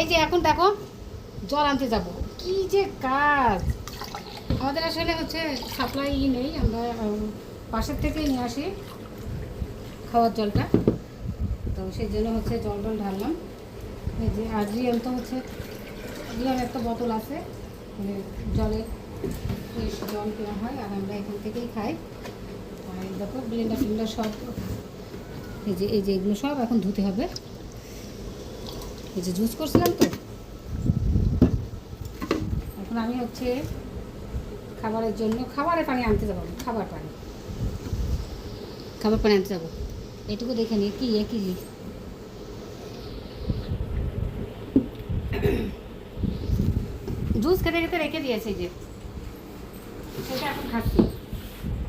এই যে এখন দেখো, জল আনতে যাব। কি যে কাজ? আমাদের আসলে হচ্ছে সাপ্লাই নেই, আমরা পাশের থেকেই নিয়ে আসি খাওয়ার জলটা। তো সেই জন্য হচ্ছে জল টল ঢাললাম। এই যে আর রিয়েল তো হচ্ছে রিয়েল একটা বোতল আছে মানে জলে ফ্রেশ জল কেনা হয়, আর আমরা এখান থেকেই খাই। আর দেখো ব্লেন্ডার ফ্লেন্ডার সব, এই যে এই যে এগুলো সব এখন ধুতে হবে। এই যে জুস করছিলাম তো। এখন আমি হচ্ছে খাবারের জন্য খাবারের পানি আনতে যাব, খাবার পানি। খাবার পানি আনতে যাব। এটুকু দেখে নিই কি একই জুস খেতে খেতে রেখে দিয়েছে যে। সেটা এখন খাচ্ছি।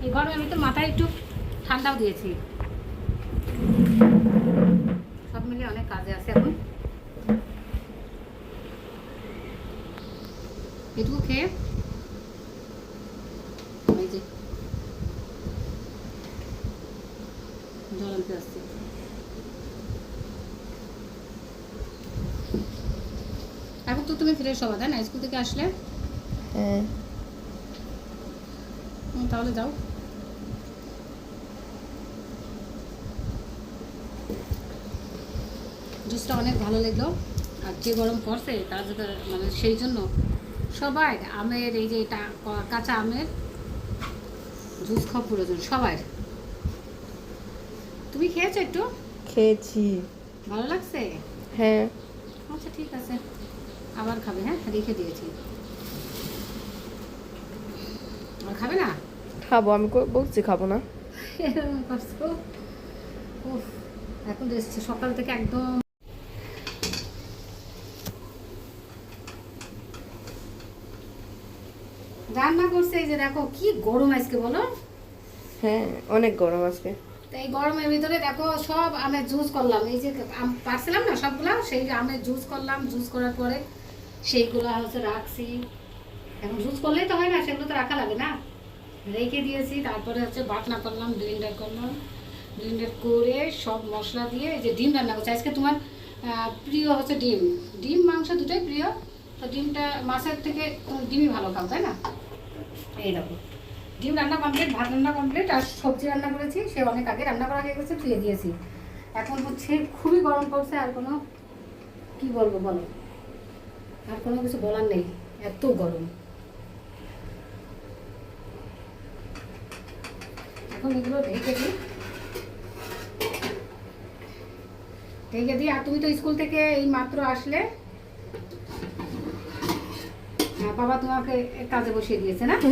এই গরমে আমি তো মাথায় একটু ঠান্ডাও দিয়েছি সব মিলিয়ে অনেক কাজে আছে এখন এটুকু খেয়ে এই যে জল আনতে আসছি এখন তো তুমি ফ্রেশ হবা তাই না? স্কুল থেকে আসলে? হ্যাঁ। তাহলে যাও। জুসটা অনেক ভালো লাগল। আর যে গরম পড়ছে তার মানে সেই জন্য সবাই আমের এই যে এটা কাঁচা আমের জুস খাওয়া প্রয়োজন সবাই তুমি খেয়েছো একটু? খেয়েছি। ভালো লাগছে? হ্যাঁ। আচ্ছা ঠিক আছে। আবার খাবে হ্যাঁ? রেখে দিয়েছি। আর খাবে না? খাব আমি বলছি খাব না। এখন এসছি সকাল থেকে একদম রান্না করছে এই যে দেখো কি গরম আজকে বলো? হ্যাঁ অনেক গরম আজকে। এই গরমের ভিতরে দেখো সব আমের জুস করলাম। এই যে আম পারছিলাম না সবগুলো সেই আমের জুস করলাম। জুস করার পরে সেইগুলো হচ্ছে রাখছি। এখন জুস করলেই তো হয় না সেগুলো তো রাখা লাগে না। রেখে দিয়েছি তারপরে হচ্ছে বাটনা করলাম ব্লেন্ডার করলাম। ব্লেন্ডার করে সব মশলা দিয়ে এই যে ডিম রান্না করছি। আজকে তোমার প্রিয় হচ্ছে ডিম। ডিম মাংস দুটোই প্রিয়। তো ডিমটা মাছের থেকে ডিমই ভালো খাও, তাই না? এই দেখো। ডিম রান্না কমপ্লিট ভাত রান্না কমপ্লিট আর সবজি রান্না করেছি। সে অনেক আগে রান্না করা হয়ে গেছে ধুয়ে দিয়েছি। এখন হচ্ছে খুবই গরম পড়ছে, আর কোনো কি বলব বলো? আর কোনো কিছু বলার নেই, এত গরম। এখন এগুলো ঢেকে দিই। ঢেকে দিই, আর তুমি তো স্কুল থেকে এই মাত্র আসলে বাবা তোমাকে কাজে বসিয়ে দিয়েছে না?